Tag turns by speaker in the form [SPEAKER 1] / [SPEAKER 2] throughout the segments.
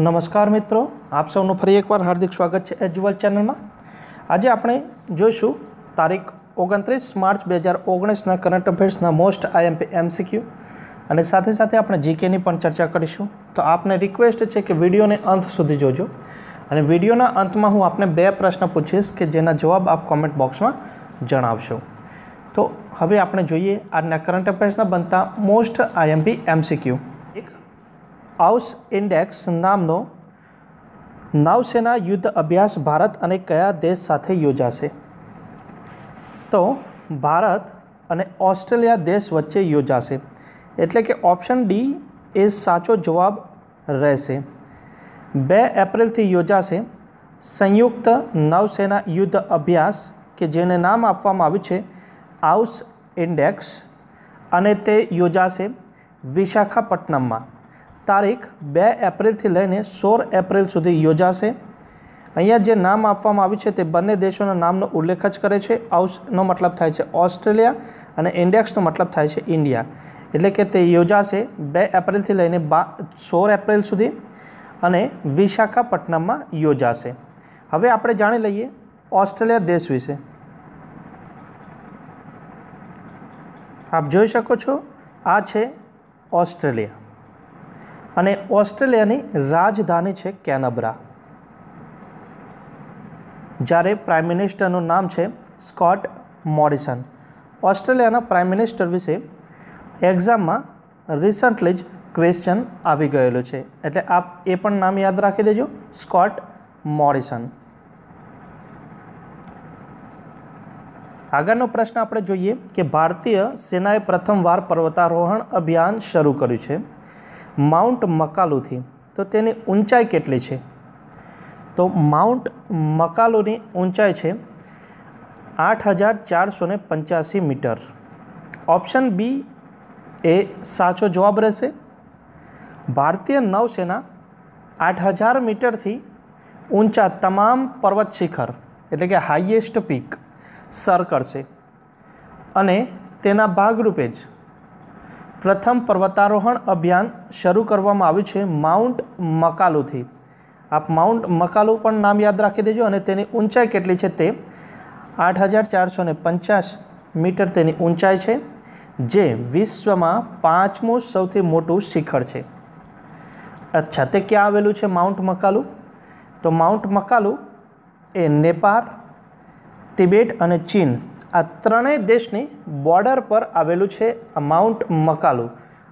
[SPEAKER 1] નમસ્કાર મિત્રો, આપ સૌનું ફરી એકવાર હાર્દિક સ્વાગત છે એજ્યુઅલ ચેનલમાં. આજે આપણે જોઈશું તારીખ ઓગણત્રીસ માર્ચ બે હજાર ઓગણીસના કરંટ અફેર્સના મોસ્ટ આઈએમપી એમસીક્યુ અને સાથે સાથે આપણે જીકેની પણ ચર્ચા કરીશું. તો આપને રિક્વેસ્ટ છે કે વિડીયોને અંત સુધી જોજો અને વિડીયોના અંતમાં હું આપને બે પ્રશ્ન પૂછીશ કે જેના જવાબ આપ કોમેન્ટ બોક્સમાં જણાવશો. તો હવે આપણે જોઈએ આજના કરંટ અફેર્સના બનતા most IMP MCQ house index નામનો નૌસેના યુદ્ધ અભ્યાસ ભારત અને કયા દેશ સાથે યોજાશે? તો ભારત અને ઓસ્ટ્રેલિયા દેશ વચ્ચે યોજાશે. એટલે કે ઓપ્શન ડી એ સાચો જવાબ રહેશે. બે એપ્રિલથી યોજાશે સંયુક્ત નૌસેના યુદ્ધ અભ્યાસ, કે જેને નામ આપવામાં આવ્યું છે હાઉસ ઇન્ડેક્સ, અને તે યોજાશે વિશાખાપટ્ટનમમાં. તારીખ બે એપ્રિલથી લઈને સોળ એપ્રિલ સુધી યોજાશે. અહીંયા જે નામ આપવામાં આવ્યું છે તે બંને દેશોના નામનો ઉલ્લેખ જ કરે છે. આઉસનો મતલબ થાય છે ઓસ્ટ્રેલિયા અને ઇન્ડેક્સનો મતલબ થાય છે ઇન્ડિયા. એટલે કે તે યોજાશે બે એપ્રિલથી લઈને બા, સોળ એપ્રિલ સુધી અને વિશાખાપટ્ટનમમાં યોજાશે. હવે આપણે જાણી લઈએ ઓસ્ટ્રેલિયા દેશ વિશે. આપ જોઈ શકો છો આ છે ઓસ્ટ્રેલિયા. અને ઓસ્ટ્રેલિયાની રાજધાની છે કેનબરા. જ્યારે પ્રાઇમ મિનિસ્ટરનું નામ છે સ્કોટ મોરિસન. ઓસ્ટ્રેલિયાના પ્રાઇમ મિનિસ્ટર વિશે એક્ઝામમાં રિસન્ટલી જ ક્વેશ્ચન આવી ગયેલું છે. એટલે આપ એ પણ નામ યાદ રાખી દેજો, સ્કોટ મોરિસન. આગળનો પ્રશ્ન આપણે જોઈએ કે ભારતીય સેનાએ પ્રથમવાર પર્વતારોહણ અભિયાન શરૂ કર્યું છે. માઉન્ટ મકાલુથી, તો તેની ઊંચાઈ કેટલી છે? તો માઉન્ટ મકાલુની ઊંચાઈ છે આઠ હજાર ચારસો ને પંચ્યાસી મીટર. ઓપ્શન બી એ સાચો જવાબ રહેશે. ભારતીય નૌસેના આઠ હજાર મીટરથી ઊંચા તમામ પર્વત શિખર, એટલે કે હાઈએસ્ટ પીક સર કરશે અને તેના ભાગરૂપે જ પ્રથમ પર્વતારોહણ અભિયાન શરૂ કરવામાં આવ્યું છે માઉન્ટ મકાલુથી. આપ માઉન્ટ મકાલુ પણ નામ યાદ રાખી દેજો અને તેની ઊંચાઈ કેટલી છે તે આઠ હજાર ચારસો પચાસ મીટર તેની ઊંચાઈ છે, જે વિશ્વમાં પાંચમું સૌથી મોટું શિખર છે. અચ્છા, તે ક્યાં આવેલું છે માઉન્ટ મકાલુ? તો માઉન્ટ મકાલુ એ નેપાળ, તિબેટ અને ચીન આ ત્રણેય દેશની બોર્ડર પર આવેલું છે માઉન્ટ મકાલુ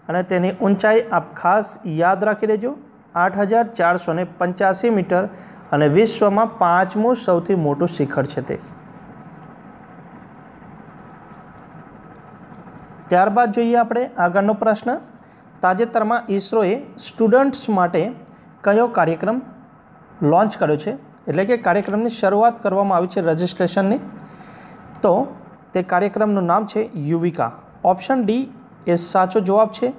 [SPEAKER 1] અને તેની ઊંચાઈ આપ ખાસ યાદ રાખી લેજો, આઠ હજાર ચારસો પંચ્યાસી મીટર અને વિશ્વમાં પાંચમું સૌથી મોટું શિખર છે તે. ત્યારબાદ જોઈએ આપણે આગળનો પ્રશ્ન. તાજેતરમાં ઈસરોએ સ્ટુડન્ટ્સ માટે કયો કાર્યક્રમ લોન્ચ કર્યો છે? એટલે કે કાર્યક્રમની શરૂઆત કરવામાં આવી છે રજિસ્ટ્રેશનની તો તે કાર્યક્રમનું નામ છે યુવિકા. ઓપ્શન ડી એ સાચો જવાબ છે.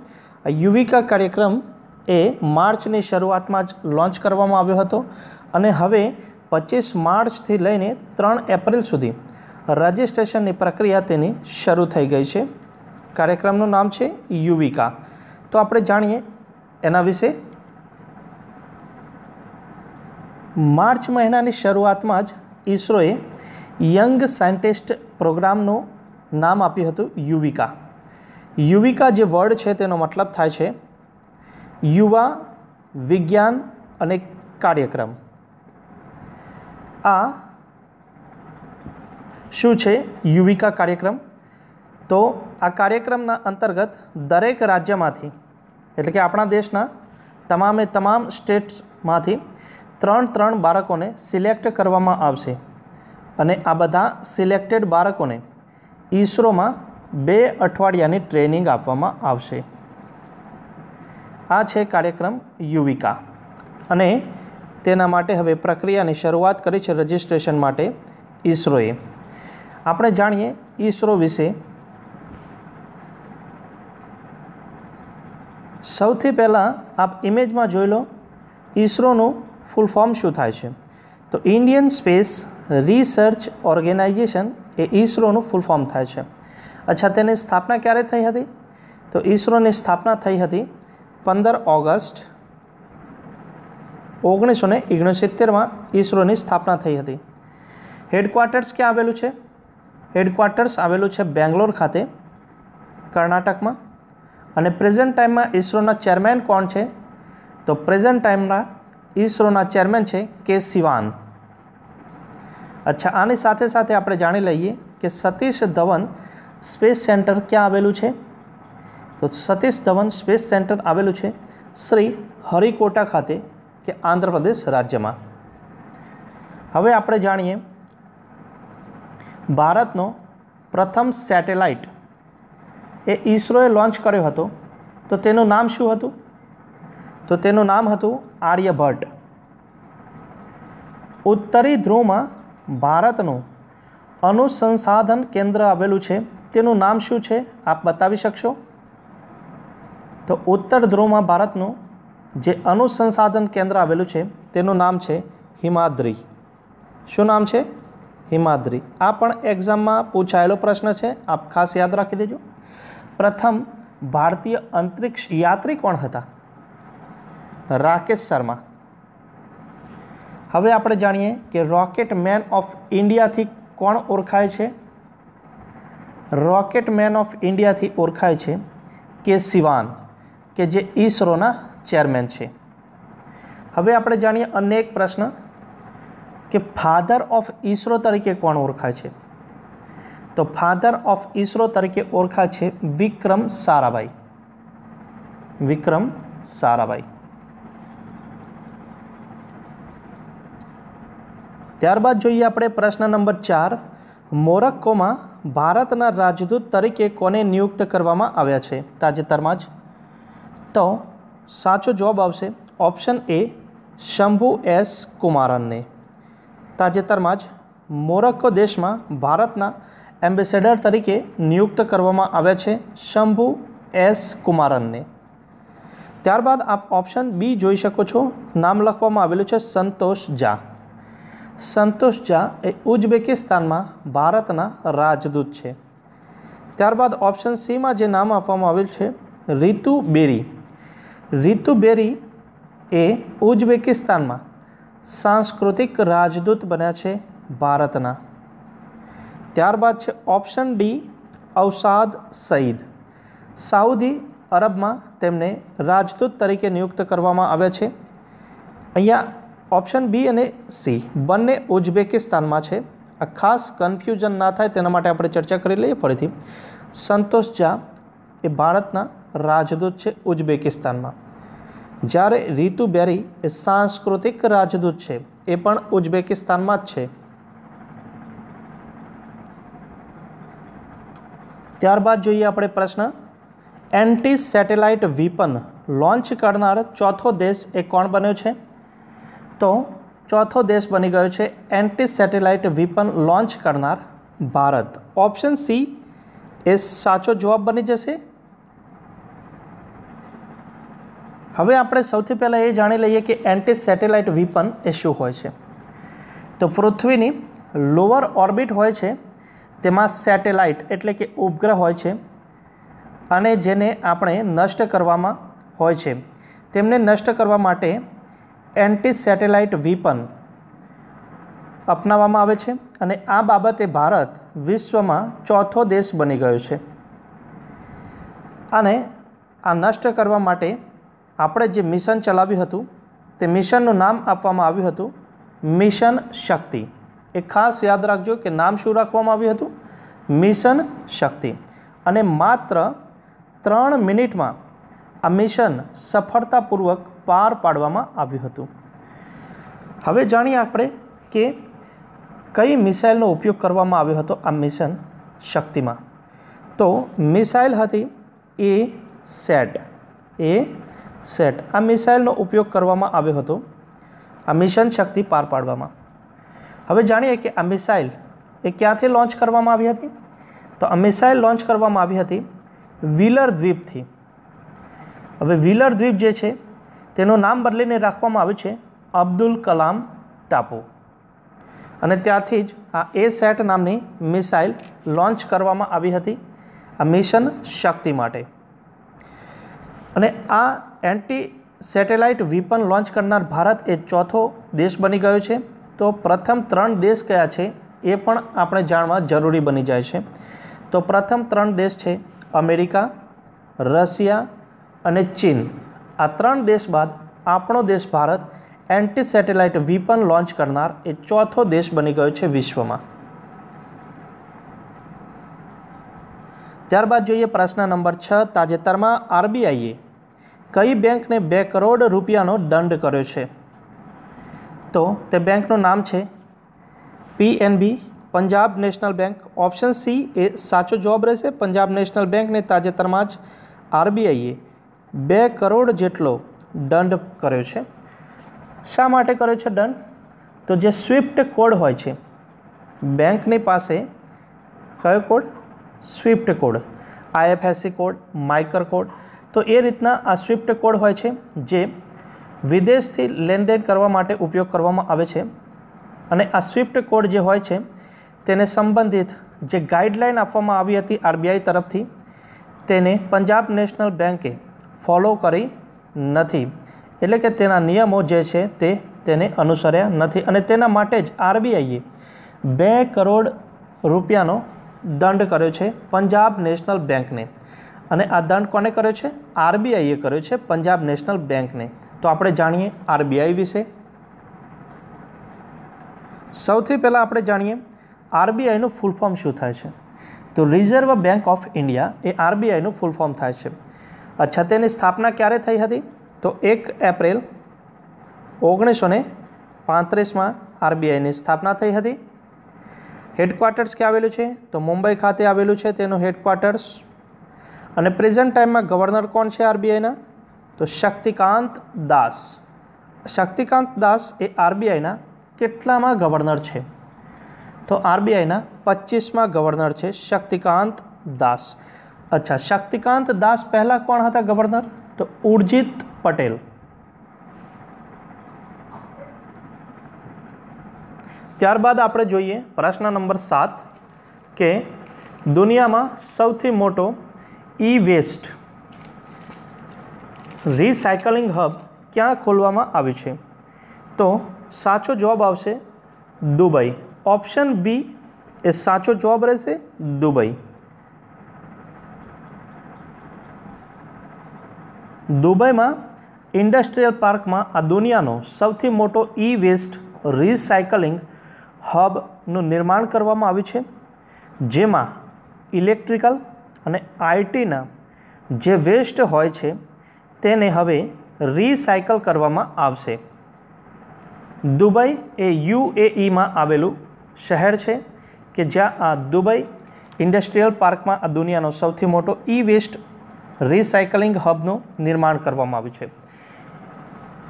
[SPEAKER 1] યુવિકા કાર્યક્રમ એ માર્ચની શરૂઆતમાં જ લોન્ચ કરવામાં આવ્યો હતો અને હવે પચીસ માર્ચથી લઈને ત્રણ એપ્રિલ સુધી રજિસ્ટ્રેશનની પ્રક્રિયા તેની શરૂ થઈ ગઈ છે. કાર્યક્રમનું નામ છે યુવિકા. તો આપણે જાણીએ એના વિશે. માર્ચ મહિનાની શરૂઆતમાં જ ઈસરોએ યંગ સાયન્ટિસ્ટ પ્રોગ્રામનું નામ આપ્યું હતું યુવિકા. યુવિકા જે વર્ડ છે તેનો મતલબ થાય છે યુવા, વિજ્ઞાન અને કાર્યક્રમ. આ શું છે યુવિકા કાર્યક્રમ? તો આ કાર્યક્રમના અંતર્ગત દરેક રાજ્યમાંથી, એટલે કે આપણા દેશના તમામે તમામ સ્ટેટ્સમાંથી ત્રણ ત્રણ બાળકોને સિલેક્ટ કરવામાં આવશે. અને આ બધા સિલેક્ટેડ બાળકોને ઈસરોમાં બે અઠવાડિયાની ટ્રેનિંગ આપવામાં આવશે. આ છે કાર્યક્રમ યુવિકા. અને તેના માટે હવે પ્રક્રિયાની શરૂઆત કરી છે રજિસ્ટ્રેશન માટે ઈસરોએ. આપણે જાણીએ ઈસરો વિશે સૌથી પહેલાં આપ ઇમેજમાં જોઈ લો ઈસરોનું ફૂલ ફોર્મ શું થાય છે. તો ઇન્ડિયન સ્પેસ રિસર્ચ ઓર્ગેનાઇઝેશન એ ઈસરોનું ફૂલ ફોર્મ થાય છે. અચ્છા, તેની સ્થાપના ક્યારે થઈ હતી? તો ઈસરોની સ્થાપના થઈ હતી પંદર ઓગસ્ટ ઓગણીસો ને ઓગણસિત્તેરમાં ઈસરોની સ્થાપના થઈ હતી. હેડક્વાર્ટર્સ ક્યાં આવેલું છે? હેડક્વાર્ટર્સ આવેલું છે બેંગ્લોર ખાતે, કર્ણાટકમાં. અને પ્રેઝન્ટ ટાઈમમાં ઈસરોના ચેરમેન કોણ છે? તો પ્રેઝન્ટ ટાઈમના ઈસરોના ચેરમેન છે કે સિવાન અચ્છા, આની સાથે સાથે આપણે જાણી લઈએ કે સતીશ ધવન સ્પેસ સેન્ટર ક્યાં આવેલું છે? તો સતીશ ધવન સ્પેસ સેન્ટર આવેલું છે શ્રી હરિકોટા ખાતે કે આંધ્રપ્રદેશ રાજ્યમાં. હવે આપણે જાણીએ ભારતનો પ્રથમ સેટેલાઇટ. એ ઈસરોએ લોન્ચ કર્યો હતો. તો તેનું નામ શું હતું? તો તેનું નામ હતું આર્યભટ્ટ. ઉત્તરી ધ્રુવમાં ભારતનું અનુસંસાધન કેન્દ્ર આવેલું છે, તેનું નામ શું છે, આપ બતાવી શકશો? તો ઉત્તર ધ્રુવમાં ભારતનું જે અનુસંસાધન કેન્દ્ર આવેલું છે, તેનું નામ છે હિમાદ્રી. શું નામ છે? હિમાદ્રી. આ પણ એક્ઝામમાં પૂછાયેલો પ્રશ્ન છે, આપ ખાસ યાદ રાખી દેજો. પ્રથમ ભારતીય અંતરિક્ષ યાત્રી કોણ હતા? રાકેશ શર્મા. હવે આપણે જાણીએ કે રોકેટ મેન ઓફ ઇન્ડિયાથી કોણ ઓળખાય છે? રોકેટ મેન ઓફ ઇન્ડિયાથી ઓળખાય છે કે સિવાન કે જે ઈસરોના ચેરમેન છે. હવે આપણે જાણીએ અન્ય એક પ્રશ્ન કે ફાધર ઓફ ઈસરો તરીકે કોણ ઓળખાય છે? તો ફાધર ઓફ ઈસરો તરીકે ઓળખાય છે વિક્રમ સારાભાઈ. વિક્રમ સારાભાઈ. ત્યારબાદ જોઈએ આપણે પ્રશ્ન નંબર ચાર. મોરક્કોમાં ભારતના રાજદૂત તરીકે કોને નિયુક્ત કરવામાં આવ્યા છે? તાજેતરમાં જ. તો સાચો જવાબ આવશે ઓપ્શન એ શંભુ એસ કુમારનને. તાજેતરમાં જ મોરક્કો દેશમાં ભારતના એમ્બેસેડર તરીકે નિયુક્ત કરવામાં આવ્યા છે શંભુ એસ કુમારનને. ત્યારબાદ આપ ઓપ્શન બી જોઈ શકો છો. નામ લખવામાં આવેલું છે સંતોષ ઝા. સંતોષ ઝા એ ઉઝબેકિસ્તાનમાં ભારતના રાજદૂત છે. ત્યારબાદ ઓપ્શન સીમાં જે નામ આપવામાં આવેલ છે, રીતુ બેરી. રીતુ બેરી એ ઉઝબેકિસ્તાનમાં સાંસ્કૃતિક રાજદૂત બન્યા છે ભારતના. ત્યારબાદ છે ઓપ્શન ડી, અવસાદ સઈદ. સાઉદી અરબમાં તેમને રાજદૂત તરીકે નિયુક્ત કરવામાં આવ્યા છે. અહીંયા ઓપ્શન બી અને સી. બંને ઉઝબેકિસ્તાનમાં છે. આ ખાસ કન્ફ્યુઝન ના થાય તેના માટે આપણે ચર્ચા કરી લઈએ ફરીથી. સંતોષ ઝા એ ભારતના રાજદૂત છે ઉઝબેકિસ્તાનમાં. જ્યારે રીતુ બેરી એ સાંસ્કૃતિક રાજદૂત છે, એ પણ ઉઝબેકિસ્તાનમાં જ છે. ત્યારબાદ જોઈએ આપણે પ્રશ્ન. એન્ટી સેટેલાઇટ વિપન લોન્ચ કરનાર ચોથો દેશ એ કોણ બન્યો છે? તો ચોથો દેશ બની ગયો છે એન્ટી સેટેલાઇટ વિપન લોન્ચ કરનાર ભારત. ઓપ્શન સી એ સાચો જવાબ બની જશે. હવે આપણે સૌથી પહેલાં એ જાણી લઈએ કે એન્ટી સેટેલાઇટ વિપન એ શું હોય છે. તો પૃથ્વીની લોઅર ઓર્બિટ હોય છે, તેમાં સેટેલાઇટ એટલે કે ઉપગ્રહ હોય છે, અને જેને આપણે નષ્ટ કરવામાં હોય છે. તેમને નષ્ટ કરવા માટે એન્ટી સેટેલાઇટ વિપન અપનાવવામાં આવે છે અને આ બાબતે ભારત વિશ્વમાં ચોથો દેશ બની ગયો છે. અને આ નષ્ટ કરવા માટે આપણે જે મિશન ચલાવ્યું હતું, તે મિશનનું નામ આપવામાં આવ્યું હતું, મિશન શક્તિ. એ ખાસ યાદ રાખજો કે નામ શું રાખવામાં આવ્યું હતું? મિશન શક્તિ. અને માત્ર ત્રણ મિનિટમાં આ મિશન સફળતાપૂર્વક પાર પાડવામાં આવ્યું હતું. હવે જાણીએ આપણે કે કઈ મિસાઇલનો ઉપયોગ કરવામાં આવ્યો હતો આ મિશન શક્તિમાં. તો મિસાઇલ હતી એ સેટ એ સેટ. આ મિસાઇલનો ઉપયોગ કરવામાં આવ્યો હતો આ મિશન શક્તિ પાર પાડવામાં. હવે જાણીએ કે આ મિસાઇલ એ ક્યાંથી લોન્ચ કરવામાં આવી હતી? તો આ મિસાઇલ લોન્ચ કરવામાં આવી હતી વ્હીલર દ્વીપથી. હવે વ્હીલર દ્વીપ જે છે તેનું નામ બદલીને રાખવામાં આવ્યું છે અબ્દુલ કલામ ટાપુ. અને ત્યાંથી જ આ એ સેટ નામની મિસાઇલ લોન્ચ કરવામાં આવી હતી આ મિશન શક્તિ માટે. અને આ એન્ટી સેટેલાઇટ વિપન લોન્ચ કરનાર ભારત એ ચોથો દેશ બની ગયો છે. તો પ્રથમ ત્રણ દેશ કયા છે એ પણ આપણે જાણવા જરૂરી બની જાય છે. તો પ્રથમ ત્રણ દેશ છે અમેરિકા, રશિયા અને ચીન. આ ત્રણ દેશ બાદ આપણો દેશ Bharat anti satellite weapon launch કરનાર એ ચોથો દેશ બની ગયો છે વિશ્વમાં. ત્યારબાદ જોઈએ પ્રશ્ન નંબર છ, તાજેતરમાં આરબીઆઈએ કઈ બેંકને બે કરોડ રૂપિયાનો દંડ કર્યો છે? તો તે બેંકનું નામ છે PNB Punjab national bank. Option C એ સાચો જવાબ રહેશે. પંજાબ નેશનલ બેંકને તાજેતરમાં જ આરબીઆઈએ બે કરોડ જેટલો દંડ કર્યો છે. શા માટે કર્યો છે દંડ? તો જે સ્વિફ્ટ કોડ હોય છે, બેંકની પાસે કયો code? Swift code. IFSC code, MICR code. તો એ રીતના આ સ્વિફ્ટ કોડ હોય છે, જે વિદેશથી લેનદેન કરવા માટે ઉપયોગ કરવામાં આવે છે. અને આ સ્વિફ્ટ કોડ જે હોય છે, તેને સંબંધિત જે ગાઈડલાઇન આપવામાં આવી હતી આરબીઆઈ તરફથી, તેને પંજાબ નેશનલ બેન્કે ફોલો કરી નથી. એટલે કે તેના નિયમો જે છે તે તેને અનુસર્યા નથી. અને તેના માટે જ આરબીઆઈએ બે કરોડ રૂપિયાનો દંડ કર્યો છે પંજાબ નેશનલ બેંકને. અને આ દંડ કોને કર્યો છે? આરબીઆઈએ કર્યો છે પંજાબ નેશનલ બેંકને. તો આપણે જાણીએ આરબીઆઈ વિશે. સૌથી પહેલાં આપણે જાણીએ આરબીઆઈનું ફૂલ ફોર્મ શું થાય છે? તો રિઝર્વ બેંક ઓફ ઇન્ડિયા એ આરબીઆઈનું ફૂલ ફોર્મ થાય છે. અચ્છા, તેની સ્થાપના ક્યારે થઈ હતી? તો એક એપ્રિલ ઓગણીસો ને પાંત્રીસમાં આરબીઆઈની સ્થાપના થઈ હતી. હેડક્વાર્ટર્સ ક્યાં આવેલું છે? તો મુંબઈ ખાતે આવેલું છે તેનું હેડક્વાર્ટર્સ. અને પ્રેઝન્ટ ટાઈમમાં ગવર્નર કોણ છે આરબીઆઈના? તો શક્તિકાંત દાસ. શક્તિકાંત દાસ એ આરબીઆઈના કેટલામાં ગવર્નર છે? તો આરબીઆઈના પચીસમાં ગવર્નર છે શક્તિકાંત દાસ. અચ્છા, શક્તિકાંત દાસ પહેલાં કોણ હતા ગવર્નર? તો ઉર્જિત પટેલ. ત્યારબાદ આપણે જોઈએ પ્રશ્ન નંબર સાત કે દુનિયામાં સૌથી મોટો ઈ વેસ્ટ રિસાયકલિંગ હબ ક્યાં ખોલવામાં આવ્યું છે? તો સાચો જવાબ આવશે દુબઈ. ઓપ્શન બી એ સાચો જવાબ રહેશે દુબઈ. દુબઈમાં ઇન્ડસ્ટ્રીયલ પાર્કમાં આ દુનિયાનો સૌથી મોટો ઈ વેસ્ટ રિસાયકલિંગ હબનું નિર્માણ કરવામાં આવ્યું છે, જેમાં ઇલેક્ટ્રિકલ અને આઈટીના જે વેસ્ટ હોય છે તેને હવે રિસાયકલ કરવામાં આવશે. દુબઈ એ યુએઈમાં આવેલું શહેર છે કે જ્યાં આ દુબઈ ઇન્ડસ્ટ્રીયલ પાર્કમાં આ દુનિયાનો સૌથી મોટો ઈ વેસ્ટ રિસાયકલિંગ હબનું નિર્માણ કરવામાં આવ્યું છે.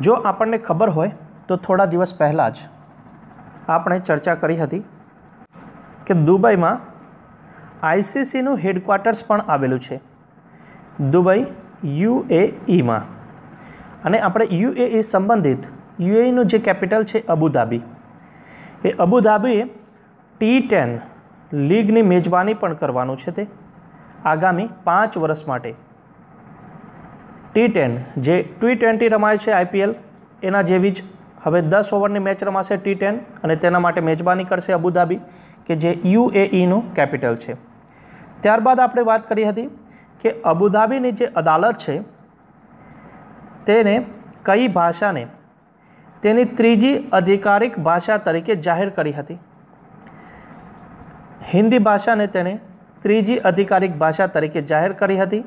[SPEAKER 1] જો આપણને ખબર હોય, તો થોડા દિવસ પહેલાં જ આપણે ચર્ચા કરી હતી કે દુબઈમાં આઈસીસીનું હેડક્વાર્ટર્સ પણ આવેલું છે. દુબઈ યુએઈમાં. અને આપણે યુએઈ સંબંધિત, યુએઈનું જે કેપિટલ છે અબુધાબી એ અબુધાબીએ ટી ટેન લીગની મેજબાની પણ કરવાનું છે તે. આગામી પાંચ વર્ષ માટે ટી ટેન જે ટી ટ્વેન્ટી રમાય છે આઈપીએલ એના જેવી જ હવે દસ ઓવરની મેચ રમાશે ટી ટેન અને તેના માટે મેજબાની કરશે અબુધાબી, કે જે યુએઈનું કેપિટલ છે. ત્યારબાદ આપણે વાત કરી હતી કે અબુધાબીની જે અદાલત છે, તેને કઈ ભાષાને, તેની ત્રીજી અધિકારિક ભાષા તરીકે જાહેર કરી હતી. હિન્દી ભાષાને તેને ત્રીજી અધિકારિક ભાષા તરીકે જાહેર કરી હતી.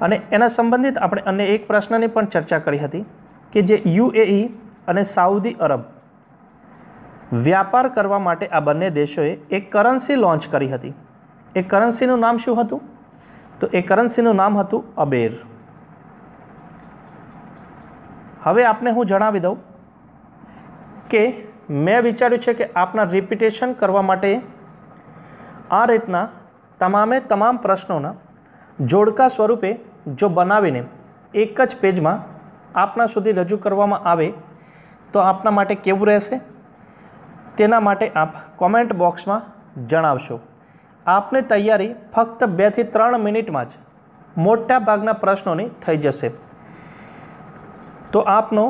[SPEAKER 1] અને એના સંબંધિત આપણે અન્ય એક પ્રશ્નની પણ ચર્ચા કરી હતી કે જે યુએઈ અને સાઉદી અરબ વ્યાપાર કરવા માટે આ બંને દેશોએ એક કરન્સી લોન્ચ કરી હતી. એ કરન્સીનું નામ શું હતું? તો એ કરન્સીનું નામ હતું અબેર. હવે આપને હું જણાવી દઉં કે મેં વિચાર્યું છે કે આપના રિપીટેશન કરવા માટે આ રીતના તમામે તમામ પ્રશ્નોના જોડકા સ્વરૂપે જો બનાવીને એક જ પેજમાં આપના સુધી રજૂ કરવામાં આવે, તો આપના માટે કેવું રહેશે? તેના માટે આપ કોમેન્ટ બોક્સમાં જણાવશો. આપની તૈયારી ફક્ત બેથી ત્રણ મિનિટમાં જ મોટા ભાગના પ્રશ્નોની થઈ જશે. તો આપનો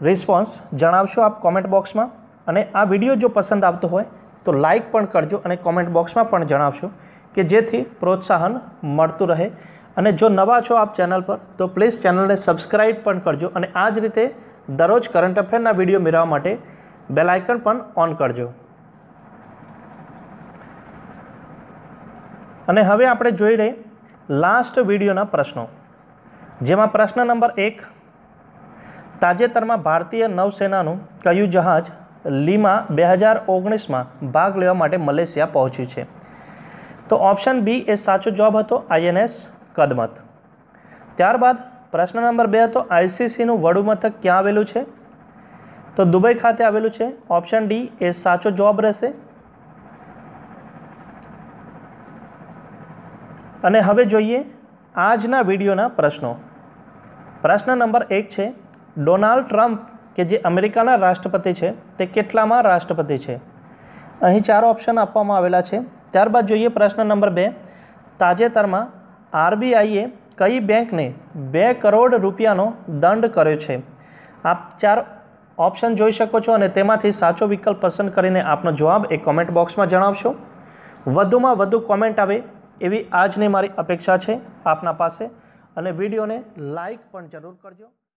[SPEAKER 1] રિસ્પોન્સ જણાવશો આપ કોમેન્ટ બોક્સમાં અને આ વીડિયો જો પસંદ આવતો હોય, તો લાઈક પણ કરજો અને કોમેન્ટ બોક્સમાં પણ જણાવશો કે જેથી પ્રોત્સાહન મળતું રહે. અને જો નવા છો આપ ચેનલ પર, તો પ્લીઝ ચેનલને સબસ્ક્રાઈબ પણ કરજો અને આ જ રીતે દરરોજ કરંટ અફેરના વીડિયો મેળવવા માટે બેલ પણ ઓન કરજો. અને હવે આપણે જોઈ રહી લાસ્ટ વિડીયોના પ્રશ્નો. જેમાં પ્રશ્ન નંબર એક, તાજેતરમાં ભારતીય નૌસેનાનું કયું જહાજ લીમા બે હજાર ઓગણીસમાં ભાગ લેવા માટે મલેશિયા પહોંચ્યું છે? તો ઓપ્શન બી એ સાચો જવાબ હતો આઈએનએસ કદમત. ત્યારબાદ પ્રશ્ન નંબર બે હતો આઈસીસીનું વડુ મથક ક્યાં આવેલું છે? તો દુબઈ ખાતે આવેલું છે. ઓપ્શન ડી, એ સાચો જવાબ રહેશે. અને હવે જોઈએ આજના વિડીયોના પ્રશ્નો. પ્રશ્ન નંબર એક છે, ડોનાલ્ડ ટ્રમ્પ, કે જે અમેરિકાના રાષ્ટ્રપતિ છે, તે કેટલામાં રાષ્ટ્રપતિ છે? અહીં ચાર ઓપ્શન આપવામાં આવેલા છે. ત્યારબાદ જોઈએ પ્રશ્ન નંબર બે, તાજેતરમાં આરબીઆઈએ કઈ બેંકને બે કરોડ રૂપિયાનો દંડ કર્યો છે? આપ ચાર ઓપ્શન જોઈ શકો છો અને તેમાંથી સાચો વિકલ્પ પસંદ કરીને આપનો જવાબ એ કોમેન્ટ બોક્સમાં જણાવશો. વધુમાં વધુ કોમેન્ટ આવે એવી આજની મારી અપેક્ષા છે આપના પાસે અને વિડીયોને લાઈક પણ જરૂર કરજો.